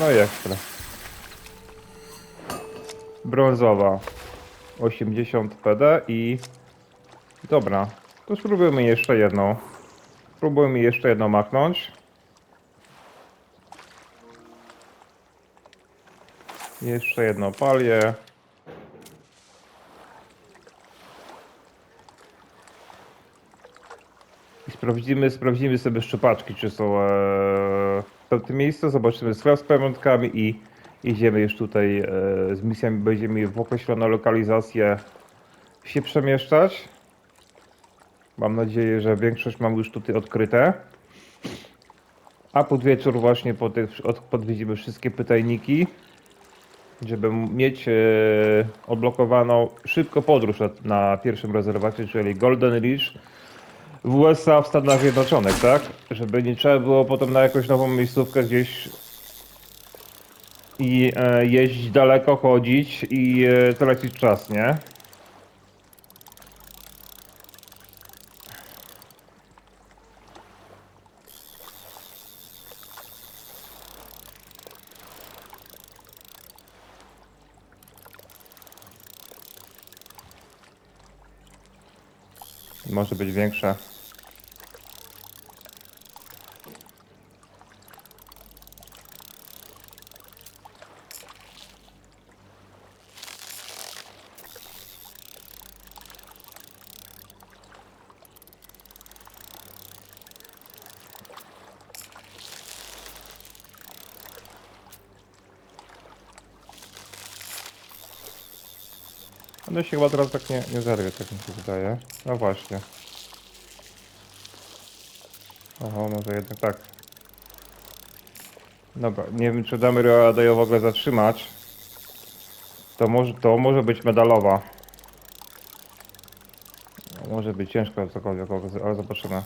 No ekstra. Brązowa. 80 PD i... Dobra. To spróbujmy jeszcze jedną. Spróbujmy jeszcze jedną machnąć. Jeszcze jedno palię. I sprawdzimy, sprawdzimy sobie szczepaczki, czy są e, w tym miejscu. Zobaczymy sklep z pamiątkami i idziemy już tutaj e, z misjami. Będziemy w określoną lokalizację się przemieszczać. Mam nadzieję, że większość mam już tutaj odkryte. A pod wieczór właśnie po tych, od, podwiedzimy wszystkie pytajniki, żeby mieć e, odblokowaną szybko podróż na, na pierwszym rezerwacie, czyli Golden Ridge w USA, w Stanach Zjednoczonych, tak? Żeby nie trzeba było potem na jakąś nową miejscówkę gdzieś i e, jeździć daleko, chodzić i e, tracić czas, nie? Może być większa. One się chyba teraz tak nie, nie zerwie, tak mi się wydaje. No właśnie. Oho, może jednak tak. Dobra, nie wiem czy damy radę ją w ogóle zatrzymać. To może, to może być medalowa. Może być ciężko cokolwiek, ale zobaczymy.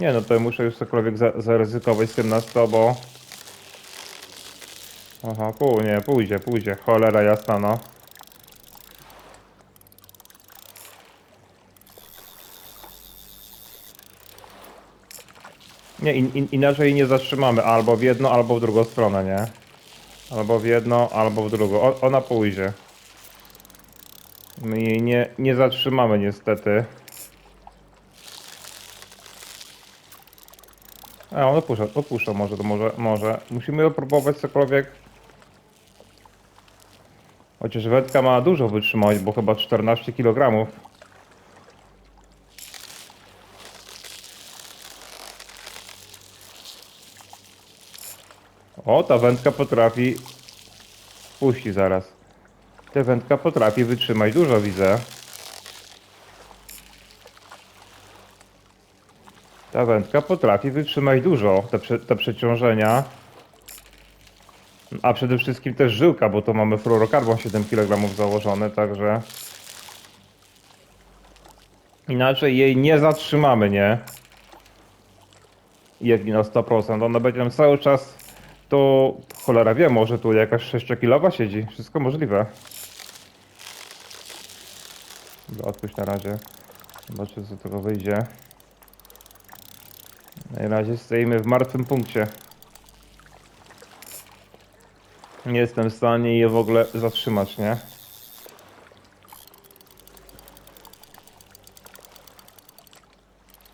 Nie no, to muszę już cokolwiek za, zaryzykować z tym na 100, bo... Aha, pół, nie, pójdzie, pójdzie. Cholera jasna, no. Nie, in, in, inaczej nie zatrzymamy. Albo w jedno, albo w drugą stronę, nie? Albo w jedno, albo w drugą. O, ona pójdzie. My jej nie, nie zatrzymamy niestety. A, on opuszcza, opuszcza może, to może, może. Musimy próbować cokolwiek. Chociaż wędka ma dużo wytrzymać, bo chyba 14 kg. O, ta wędka potrafi... Puści zaraz. Ta wędka potrafi wytrzymać dużo, widzę. Ta wędka potrafi wytrzymać dużo, te, te przeciążenia. A przede wszystkim też żyłka, bo to mamy fluorokarbon 7 kg założony, także... Inaczej jej nie zatrzymamy, nie? Jedni na 100%. Ona będzie nam cały czas... To cholera wie, może tu jakaś 6-kilowa siedzi. Wszystko możliwe. Odpuść na razie. Zobaczę co z tego wyjdzie. Na razie stoimy w martwym punkcie. Nie jestem w stanie je w ogóle zatrzymać, nie?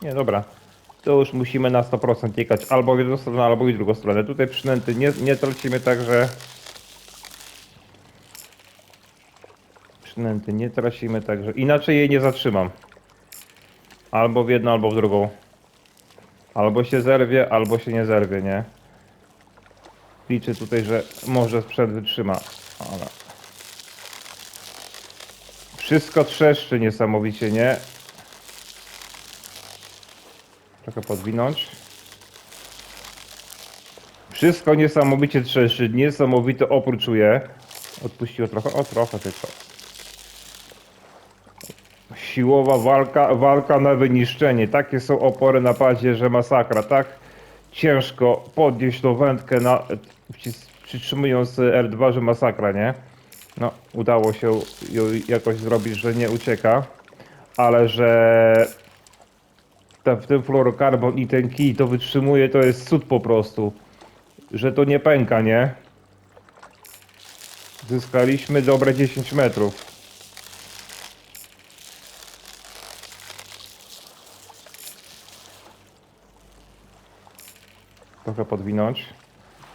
Nie, dobra. To już musimy na 100% jechać albo w jedną stronę, albo w drugą stronę. Tutaj przynęty nie, nie tracimy, także... Przynęty nie tracimy, także... Inaczej jej nie zatrzymam. Albo w jedną, albo w drugą. Albo się zerwie, albo się nie zerwie, nie? Liczę tutaj, że może sprzęt wytrzyma, ale... Wszystko trzeszczy niesamowicie, nie? Trochę podwinąć. Wszystko niesamowicie trzeszczy, niesamowity opór czuję. Odpuściło trochę, o trochę tylko. Siłowa walka, walka na wyniszczenie. Takie są opory na padzie, że masakra. Tak ciężko podnieść tą wędkę, na, przytrzymując R2, że masakra, nie? No, udało się ją jakoś zrobić, że nie ucieka, ale że w tym fluorokarbon i ten kij to wytrzymuje, to jest cud po prostu. Że to nie pęka, nie? Zyskaliśmy dobre 10 metrów. Trochę podwinąć.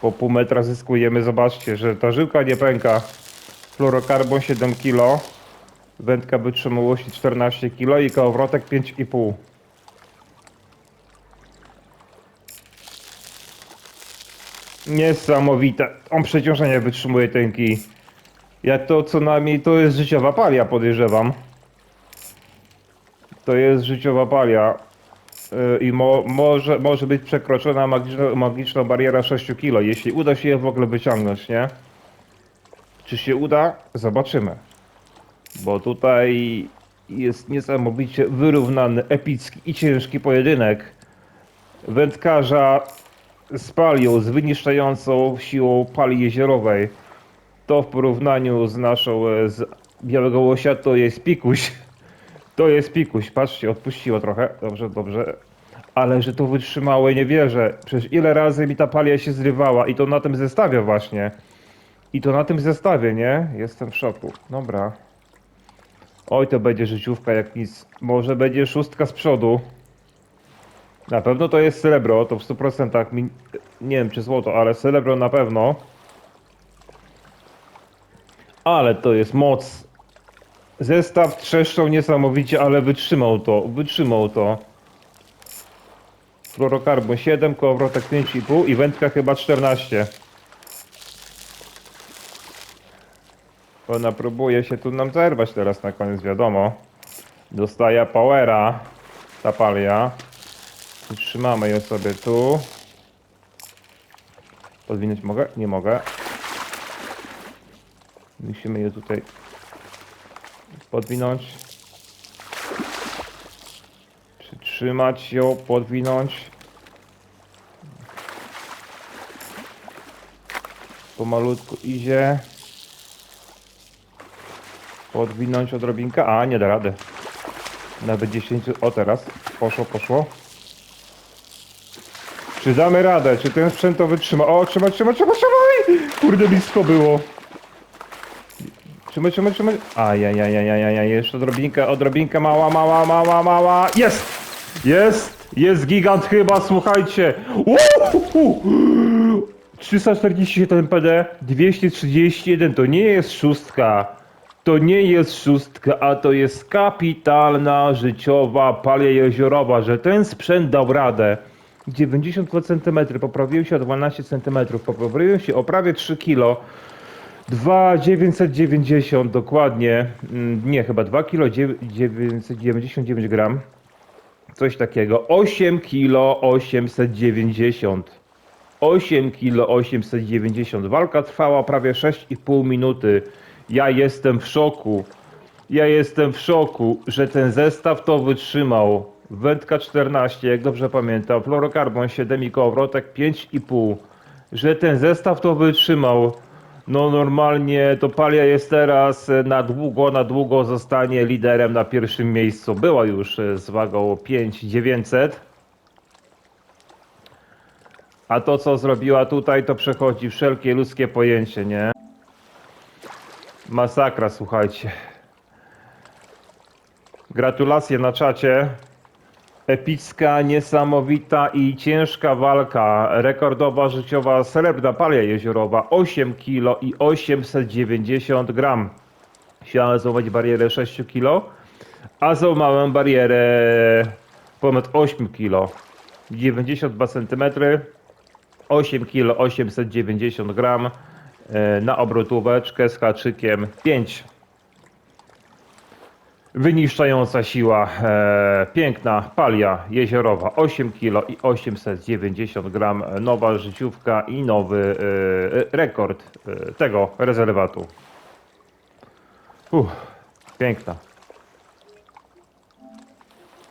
Po pół metra zyskujemy, zobaczcie, że ta żyłka nie pęka. Fluorokarbon 7 kg, wędka wytrzymałości 14 kg i kołowrotek 5,5. Niesamowite. On przeciążenie wytrzymuje ten kij. Jak to co najmniej to jest życiowa palia, podejrzewam. To jest życiowa palia. I mo, może, może być przekroczona magiczna, magiczna bariera 6 kg, jeśli uda się je w ogóle wyciągnąć, nie? Czy się uda? Zobaczymy. Bo tutaj jest niesamowicie wyrównany, epicki i ciężki pojedynek wędkarza z palią, z wyniszczającą siłą pali jezierowej. To w porównaniu z naszą z Białego Łosia to jest pikuś. To jest pikuś. Patrzcie, odpuściło trochę. Dobrze, dobrze. Ale że to wytrzymałe, nie wierzę. Przecież ile razy mi ta palia się zrywała i to na tym zestawie właśnie. I to na tym zestawie, nie? Jestem w szoku. Dobra. Oj, to będzie życiówka jak nic. Może będzie szóstka z przodu. Na pewno to jest srebro, to w 100%. Mi... Nie wiem czy złoto, ale srebro na pewno. Ale to jest moc. Zestaw trzeszczał niesamowicie, ale wytrzymał to. Wytrzymał to. Fluorokarbon 7, kołowrotek 5,5 i wędka chyba 14. Ona próbuje się tu nam zerwać teraz na koniec, wiadomo. Dostaje powera ta palia. Trzymamy je sobie tu. Podwinąć mogę? Nie mogę. Musimy je tutaj podwinąć. Przytrzymać ją, podwinąć. Pomalutku idzie. Podwinąć odrobinkę. A, nie da rady. Nawet 10. O, teraz. Poszło, poszło. Czy damy radę? Czy ten sprzęt to wytrzyma? O, trzymaj, trzymaj, trzymaj, trzymaj! Kurde, blisko było. Trzymaj, trzymaj, trzymaj. Ajajajajajaj, jeszcze odrobinka, odrobinka, mała, mała, mała, mała. Jest! Jest! Jest gigant chyba, słuchajcie. Uhuhu! 347 PD, 231, to nie jest szóstka. To nie jest szóstka, a to jest kapitalna, życiowa palia jeziorowa, że ten sprzęt dał radę. 92 cm, poprawiłem się o 12 cm, poprawiłem się o prawie 3 kg. 2,990 dokładnie, Mm, nie chyba 2 kg 999 gram, coś takiego, 8 kg 890, 8 kg 890, walka trwała prawie 6,5 minuty, ja jestem w szoku, ja jestem w szoku, że ten zestaw to wytrzymał, wędka 14, jak dobrze pamiętam, fluorokarbon 7 i kołowrotek 5,5, że ten zestaw to wytrzymał, no normalnie to Palia jest teraz e, na długo, na długo zostanie liderem na pierwszym miejscu. Była już e, z wagą 5900. A to co zrobiła tutaj to przechodzi wszelkie ludzkie pojęcie, nie? Masakra, słuchajcie. Gratulacje na czacie. Epicka, niesamowita i ciężka walka. Rekordowa życiowa srebrna palia jeziorowa 8 kg i 890 gram. Chciałem złamać barierę 6 kg, a złamałem barierę ponad 8 kg. 92 cm, 8 kg 890 gram e, na obrotóweczkę z haczykiem 5 Wyniszczająca siła, e, piękna palia jeziorowa 8 kg i 890 gram, nowa życiówka i nowy e, rekord e, tego rezerwatu. Uff, piękna.